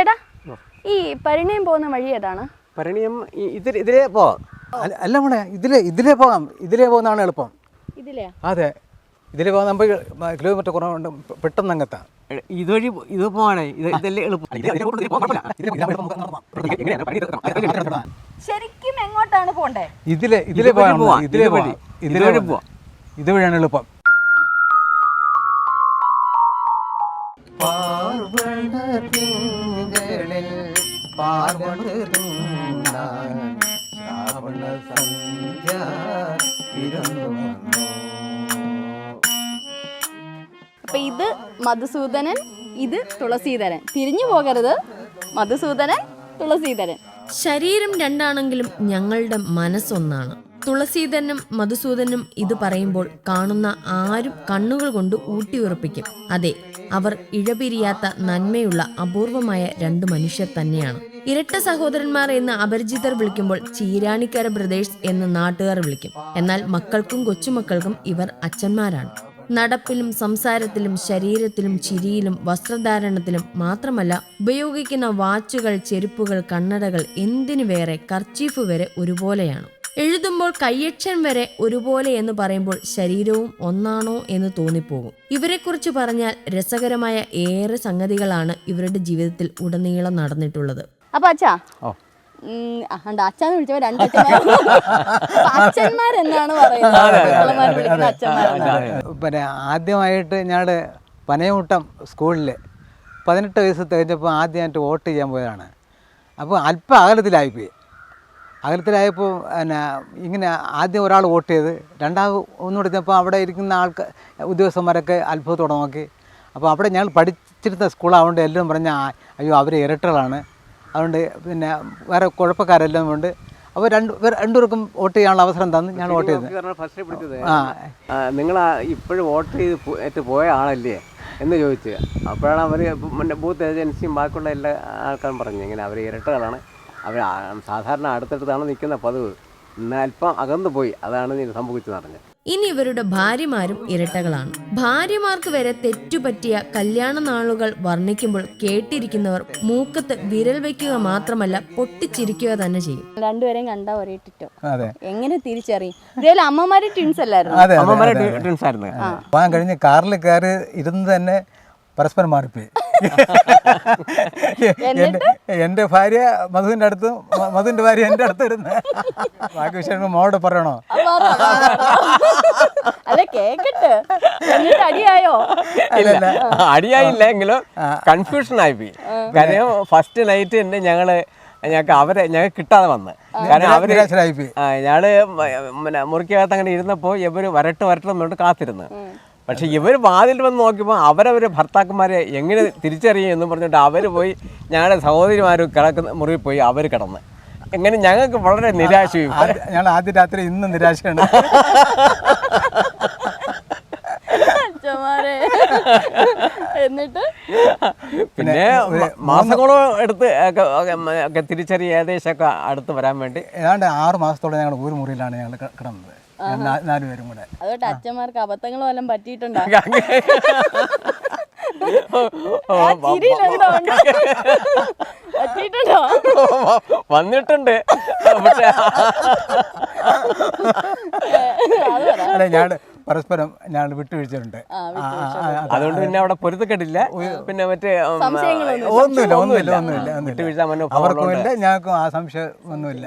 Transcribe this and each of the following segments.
ചേട്ടാ ഈ പരിണയം പോകുന്ന വഴി ഏതാണ്? പരിണയം ഇതിൽ ഇതിലേ പോവാം അല്ല അല്ല മോളെ ഇതിലേ ഇതിലേ പോകാം. ഇതിലേ പോകുന്നതാണ് എളുപ്പം. ഇതിലേ? അതെ. ഇതിലേ പോകാൻ നമുക്ക് കിലോമീറ്റർ കുറവുണ്ട് പെട്ടെന്ന് അങ്ങെത്താം ഇതുവഴി ഇത് പോവാണേ. ഇത് ഇതല്ലേ എളുപ്പം. ശരിക്കും എങ്ങോട്ടാണ് പോണ്ടേ ഇതിലെ ഇതിലേ പോവാം. ഇതിലേ വഴി ഇതിലേ പോവാം. ഇതുവഴിയാണ് എളുപ്പം. ഇതുവഴി അപ്പൊ ഇത് മധുസൂദനൻ ഇത് തുളസീധരൻ. തിരിഞ്ഞു പോകരുത്. മധുസൂദനൻ തുളസീധരൻ. ശരീരം രണ്ടാണെങ്കിലും ഞങ്ങളുടെ മനസ്സൊന്നാണ്. തുളസീധരനും മധുസൂദനും ഇത് പറയുമ്പോൾ കാണുന്ന ആരും കണ്ണുകൾ കൊണ്ട് ഊട്ടിയുറപ്പിക്കും അതെ അവർ ഇഴപിരിയാത്ത നന്മയുള്ള അപൂർവമായ രണ്ട് മനുഷ്യർ തന്നെയാണ്. ഇരട്ട സഹോദരന്മാർ എന്ന് അപരിചിതർ വിളിക്കുമ്പോൾ ചീരാണിക്കര ബ്രദേഴ്സ് എന്ന് നാട്ടുകാർ വിളിക്കും. എന്നാൽ മക്കൾക്കും കൊച്ചുമക്കൾക്കും ഇവർ അച്ഛന്മാരാണ്. നടപ്പിലും സംസാരത്തിലും ശരീരത്തിലും ചിരിയിലും വസ്ത്രധാരണത്തിലും മാത്രമല്ല ഉപയോഗിക്കുന്ന വാച്ചുകൾ ചെരുപ്പുകൾ കണ്ണടകൾ എന്തിനു വേറെ കർച്ചീഫ് വരെ ഒരുപോലെയാണ്. എഴുതുമ്പോൾ കയ്യക്ഷൻ വരെ ഒരുപോലെ എന്ന് പറയുമ്പോൾ ശരീരവും ഒന്നാണോ എന്ന് തോന്നിപ്പോകും. ഇവരെക്കുറിച്ച് പറഞ്ഞാൽ രസകരമായ ഏറെ സംഗതികളാണ് ഇവരുടെ ജീവിതത്തിൽ ഉടനീളം നടന്നിട്ടുള്ളത്. അപ്പൊ അച്ഛാ ഉണ്ട്. അച്ഛാന്ന് വിളിച്ചപ്പോ രണ്ട് അച്ഛന്മാരെന്നാണ് പറയുന്നത്. പിന്നെ ആദ്യമായിട്ട് ഞാൻ പനയമുട്ടം സ്കൂളിൽ പതിനെട്ട് വയസ്സ് തികഞ്ഞപ്പോൾ ആദ്യമായിട്ട് വോട്ട് ചെയ്യാൻ പോയതാണ്. അപ്പോൾ അല്പം അകലത്തിലായിപ്പോയി അകലത്തിലായപ്പോൾ പിന്നെ ഇങ്ങനെ ആദ്യം ഒരാൾ വോട്ട് ചെയ്ത് രണ്ടാമത് ഒന്നും ചെന്നപ്പോൾ അവിടെ ഇരിക്കുന്ന ആൾക്ക് ഉദ്യോഗസ്ഥന്മാരൊക്കെ അത്ഭുതത്തോടെ നോക്കി. അപ്പോൾ അവിടെ ഞങ്ങൾ പഠിച്ചിരുന്ന സ്കൂളായതുകൊണ്ട് എല്ലാം പറഞ്ഞ അയ്യോ അവർ ഇരട്ടകളാണ്. അതുകൊണ്ട് പിന്നെ വേറെ കുഴപ്പക്കാരെല്ലാം കൊണ്ട് അപ്പോൾ രണ്ട് രണ്ടുപേർക്കും വോട്ട് ചെയ്യാനുള്ള അവസരം തന്നു ഞാൻ വോട്ട് ചെയ്തത് ആ. നിങ്ങൾ ഇപ്പോഴും വോട്ട് ചെയ്ത് പോയ ആളല്ലേ? എന്ന് ചോദിച്ചു. അപ്പോഴാണ് അവർ ബൂത്ത് ഏജൻസിയും ബാക്കിയുള്ള എല്ലാ ആൾക്കാരും പറഞ്ഞു ഇങ്ങനെ അവർ ഇരട്ടകളാണ്. അവർ സാധാരണ അടുത്തടുത്താണ് നിൽക്കുന്ന പതിവ്. ഇന്ന് അല്പം അകന്നു പോയി. അതാണ് ഇത് നടഞ്ഞത് ഇനി ഇവരുടെ ഭാര്യമാരും ഇരട്ടകളാണ്. ഭാര്യമാർക്ക് വരെ തെറ്റുപറ്റിയ കല്യാണ നാളുകൾ വർണിക്കുമ്പോൾ കേട്ടിരിക്കുന്നവർ മൂക്കത്ത് വിരൽ വെക്കുക മാത്രമല്ല പൊട്ടിച്ചിരിക്കുക തന്നെ ചെയ്യും. രണ്ടുപേരെയും കണ്ട ഒരേ ടിറ്റോ. എങ്ങനെ തിരിച്ചറിയും? അമ്മമാര് ട്വിൻസ് അല്ലായിരുന്നു? കഴിഞ്ഞ് കാറിൽ കയറി ഇരുന്ന് തന്നെ പരസ്പരം മാറിപ്പോയി. എന്റെ എന്റെ ഭാര്യ മധുവിന്റെ അടുത്ത് മധുവിന്റെ മധുവിന്റെ ഭാര്യ എന്റെ അടുത്ത് ഇരുന്ന് ബാക്കി വിഷയം മോളോട് പറയണോ? അല്ല കേക്കട്ടെ. എന്നിട്ട് അടിയായോ? ഇല്ല. അടിയായില്ല എങ്കിലും കൺഫ്യൂഷൻ ആയിപ്പോയി കാരണം ഫസ്റ്റ് നൈറ്റ് തന്നെ ഞങ്ങൾ ഞങ്ങൾക്ക് അവരെ ഞങ്ങൾക്ക് കിട്ടാതെ വന്ന്. കാരണം അവർ ഞങ്ങൾ പിന്നെ മുറിക്കകത്ത് അങ്ങനെ ഇരുന്നപ്പോൾ ഇവർ വരട്ട് വരട്ടെ എന്നിട്ട് കാത്തിരുന്നു. പക്ഷെ ഇവർ വാതിൽ വന്ന് നോക്കിയപ്പോൾ അവരവരെ ഭർത്താക്കന്മാരെ എങ്ങനെ തിരിച്ചറിയും എന്ന് പറഞ്ഞിട്ട് അവർ പോയി ഞങ്ങളുടെ സഹോദരിമാർ കിടക്കുന്ന മുറിയിൽ പോയി അവർ കിടന്ന്. എങ്ങനെ ഞങ്ങൾക്ക് വളരെ നിരാശയും ഞങ്ങൾ ആദ്യ രാത്രി ഇന്ന് നിരാശയാണ്. അച്ഛന്മാരെ. എന്നിട്ട്? പിന്നെ മാസങ്ങളോ എടുത്ത് ഒക്കെ തിരിച്ചറിയ ഏകദേശമൊക്കെ അടുത്ത് വരാൻ വേണ്ടി. ഏതാണ്ട് ആറ് മാസത്തോളം ഞങ്ങൾ ഒരു മുറിയിലാണ് ഞങ്ങൾ കിടന്നത്. നാലുപേരും കൂടെ. അതുകൊണ്ട് അച്ഛന്മാർക്ക് അബദ്ധങ്ങൾ വല്ലതും പറ്റിയിട്ടുണ്ടോ? വന്നിട്ടുണ്ട്. പക്ഷെ അല്ല ഞങ്ങൾ പരസ്പരം ഞാൻ വിട്ടുവീഴ്ചയുണ്ട്. അതുകൊണ്ട് പിന്നെ അവിടെ പൊരുത്തക്കെട്ടില്ല പിന്നെ മറ്റേ ഒന്നുമില്ല ഒന്നുമില്ല ഒന്നുമില്ല. വിട്ടുവീഴ്ച ഒന്നുമില്ല അവർക്കും ഇല്ല ഞങ്ങൾക്കും ആ സംശയം ഒന്നുമില്ല.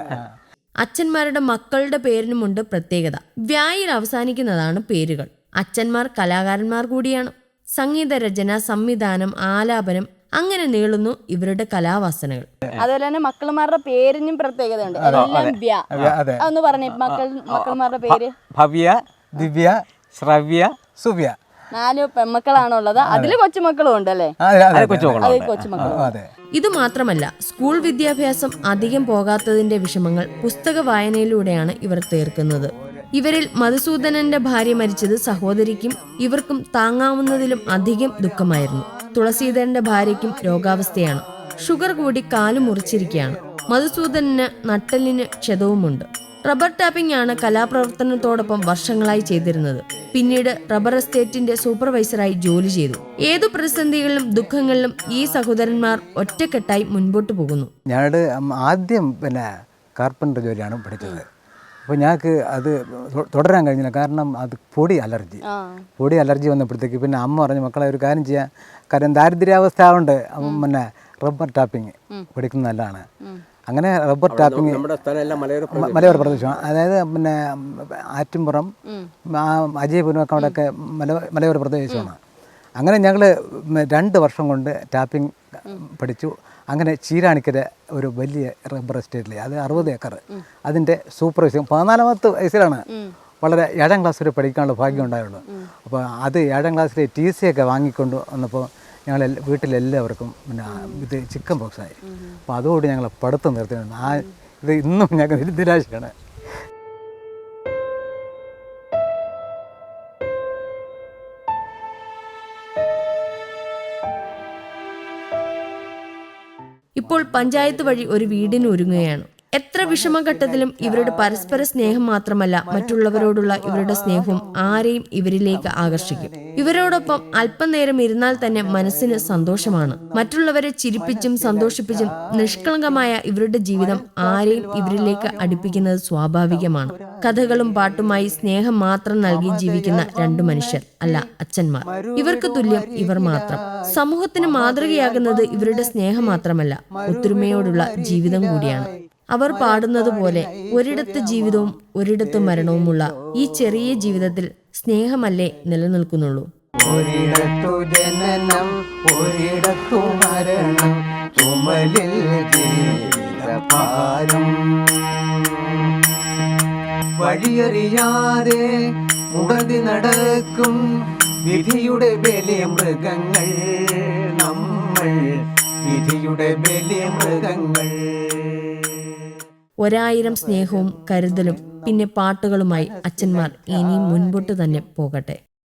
അച്ഛന്മാരുടെ മക്കളുടെ പേരിനുമുണ്ട് പ്രത്യേകത. വ്യായിൽ അവസാനിക്കുന്നതാണ് പേരുകൾ. അച്ഛന്മാർ കലാകാരന്മാർ കൂടിയാണ്. സംഗീതരചന സംവിധാനം ആലാപനം അങ്ങനെ നീളുന്നു ഇവരുടെ കലാവാസനകൾ. അതുപോലെ തന്നെ മക്കളുമാരുടെ പേരിനും പ്രത്യേകതയുണ്ട്. എല്ലാം മക്കൾ മക്കളുമാരുടെ പേര്. ഭവ്യ ദിവ്യ ശ്രവ്യ സുവ്യ. നാല് പെൺമക്കളാണുള്ളത് ഉള്ളത് അതിൽ കൊച്ചുമക്കളും ഉണ്ട് അല്ലേ അതെ, അതെ, കൊച്ചുമക്കളാണ്. അത് കൊച്ചുമക്കളും അതെ. ഇത് മാത്രമല്ല സ്കൂൾ വിദ്യാഭ്യാസം അധികം പോകാത്തതിന്റെ വിഷമങ്ങൾ പുസ്തക വായനയിലൂടെയാണ് ഇവർ തീർക്കുന്നത്. ഇവരിൽ മധുസൂദനന്റെ ഭാര്യ മരിച്ചത് സഹോദരിക്കും ഇവർക്കും താങ്ങാവുന്നതിലും അധികം ദുഃഖമായിരുന്നു. തുളസീധരന്റെ ഭാര്യയ്ക്കും രോഗാവസ്ഥയാണ്. ഷുഗർ കൂടി കാലു മുറിച്ചിരിക്കുകയാണ്. മധുസൂദനന് നട്ടലിന് ക്ഷതവുമുണ്ട്. റബ്ബർ ടാപ്പിംഗ് ആണ് കലാപ്രവർത്തനത്തോടൊപ്പം വർഷങ്ങളായി ചെയ്തിരുന്നത്. പിന്നീട് റബ്ബർ എസ്റ്റേറ്റിന്റെ സൂപ്പർവൈസറായി ജോലി ചെയ്തു. ഏതു പ്രതിസന്ധികളിലും ദുഃഖങ്ങളിലും ഈ സഹോദരന്മാർ ഒറ്റക്കെട്ടായി മുൻപോട്ട് പോകുന്നു. ഞങ്ങളുടെ ആദ്യം പിന്നെ കാർപ്പന്റർ ജോലിയാണ് പഠിച്ചത്. അപ്പോൾ ഞങ്ങൾക്ക് അത് തുടരാൻ കഴിഞ്ഞില്ല. കാരണം അത് പൊടി അലർജി. പൊടി അലർജി വന്നപ്പോഴത്തേക്ക് പിന്നെ അമ്മ പറഞ്ഞു മക്കളെ ഒരു കാര്യം ചെയ്യാം. കാരണം ദാരിദ്ര്യാവസ്ഥ ഉണ്ട് പിന്നെ റബ്ബർ ടാപ്പിംഗ് പഠിക്കുന്നത് നല്ലതാണ്. അങ്ങനെ റബ്ബർ ടാപ്പിംഗ് നമ്മുടെ സ്ഥലം എല്ലാം മലയോര പ്രദേശമാണ്. അതായത് പിന്നെ ആറ്റുംപുറം ആ അജയപുരം ഒക്കെ അവിടെയൊക്കെ മല മലയോര പ്രദേശമാണ്. അങ്ങനെ ഞങ്ങൾ രണ്ട് വർഷം കൊണ്ട് ടാപ്പിംഗ് പഠിച്ചു. അങ്ങനെ ചീരാണിക്കര ഒരു വലിയ റബ്ബർ എസ്റ്റേറ്റിൽ അത് അറുപത് ഏക്കർ അതിന്റെ സൂപ്പർ സൂപ്പർവൈസർ പതിനാലാമത്തെ വയസ്സിലാണ് വളരെ ഏഴാം ക്ലാസ് വരെ പഠിക്കാനുള്ള ഭാഗ്യം ഉണ്ടായുള്ളൂ. അപ്പോൾ അത് ഏഴാം ക്ലാസ്സിലെ ടി സി ഒക്കെ വാങ്ങിക്കൊണ്ട് വന്നപ്പോൾ ഞങ്ങൾ വീട്ടിലെല്ലാവർക്കും പിന്നെ ഇത് ചിക്കൻ ബോക്സ് ആയി. അപ്പോൾ അതോട് ഞങ്ങൾ പഠിത്തം നിർത്തിയിരുന്നു ആ ഇത് ഇന്നും ഞങ്ങൾക്ക് നിരാശയാണ്. ഇപ്പോൾ പഞ്ചായത്ത് വഴി ഒരു വീടിന് ഒരുങ്ങുകയാണ്. എത്ര വിഷമഘട്ടത്തിലും ഇവരുടെ പരസ്പര സ്നേഹം മാത്രമല്ല മറ്റുള്ളവരോടുള്ള ഇവരുടെ സ്നേഹവും ആരെയും ഇവരിലേക്ക് ആകർഷിക്കും. ഇവരോടൊപ്പം അല്പനേരം ഇരുന്നാൽ തന്നെ മനസ്സിന് സന്തോഷമാണ്. മറ്റുള്ളവരെ ചിരിപ്പിച്ചും സന്തോഷിപ്പിച്ചും നിഷ്കളങ്കമായ ഇവരുടെ ജീവിതം ആരെയും ഇവരിലേക്ക് അടുപ്പിക്കുന്നത് സ്വാഭാവികമാണ്. കഥകളും പാട്ടുമായി സ്നേഹം മാത്രം നൽകി ജീവിക്കുന്ന രണ്ടു മനുഷ്യർ അല്ല അച്ഛന്മാർ. ഇവർക്ക് തുല്യം ഇവർ മാത്രം. സമൂഹത്തിന് മാതൃകയാകുന്നത് ഇവരുടെ സ്നേഹം മാത്രമല്ല ഒത്തൊരുമയോടുള്ള ജീവിതം കൂടിയാണ്. അവർ പാടുന്നത് പോലെ ഒരിടത്ത് ജീവിതവും ഒരിടത്ത് മരണവുമുള്ള ഈ ചെറിയ ജീവിതത്തിൽ സ്നേഹമല്ലേ നിലനിൽക്കുന്നുള്ളൂ. ഒരിടത്തു ജനനം ഒരിടത്തു മരണം ചുമലിൽ ജീവിതഭാരം വഴിയറിയാതെ മുടതി നടക്കും വിധിയുടെ വലിയ മൃഗങ്ങൾ. നമ്മൾ വിധിയുടെ വലിയ മൃഗങ്ങൾ. ഒരായിരം സ്നേഹവും കരുതലും പിന്നെ പാട്ടുകളുമായി അച്ഛന്മാർ ഇനി മുൻപോട്ട് തന്നെ പോകട്ടെ.